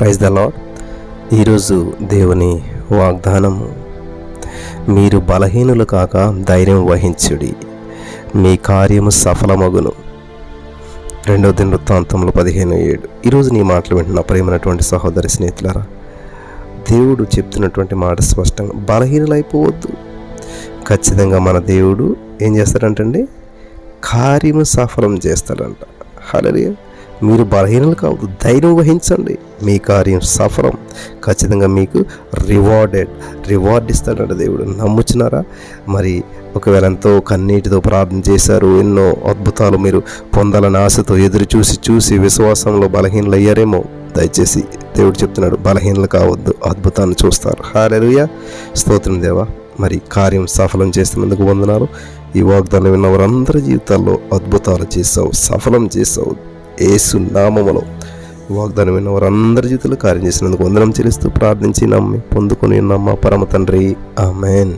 Praise the lord ఈరోజు దేవుని వాగ్దానము. మీరు బలహీనులు కాక ధైర్యం వహించుడి. మీ కార్యము సఫలమగును. రెండవ దిన వృత్తాంతంలో పదిహేను ఏడు. ఈరోజు నీ మాటలు వింటున్న ప్రేమైనటువంటి సహోదరి స్నేహితులారా దేవుడు చెప్తున్నటువంటి మాట స్పష్టంగా బలహీనులైపోవద్దు. ఖచ్చితంగా మన దేవుడు ఏం చేస్తాడంటండి? కార్యము సఫలం చేస్తాడంట. హలలియ మీరు బలహీనలు కావద్దు. ధైర్యం వహించండి. మీ కార్యం సఫలం. ఖచ్చితంగా మీకు రివార్డెడ్ రివార్డ్ ఇస్తాడంట దేవుడు. నమ్ముచున్నారా? మరి ఒకవేళ ఎంతో కన్నీటితో ప్రార్థన చేశారు ఎన్నో అద్భుతాలు మీరు పొందాలని ఆశతో ఎదురు చూసి చూసి విశ్వాసంలో బలహీనలు అయ్యారేమో దయచేసి దేవుడు చెప్తున్నాడు బలహీనలు కావద్దు అద్భుతాన్ని చూస్తారు. హారెలుయ స్తోత్రం దేవా. మరి కార్యం సఫలం చేస్తున్నందుకు వందనాలు. ఈ వాగ్దానం విన్న వారందరి జీవితాల్లో అద్భుతాలు చేసావు సఫలం చేసావు ఏసు నామములో వాగ్దానం విన్న వారందరి జీవితంలో కార్యం చేసినందుకు వందనం చెల్లిస్తూ ప్రార్థించి నమ్మి పొందుకొని నమ్మ పరమ తండ్రి. ఆమెన్.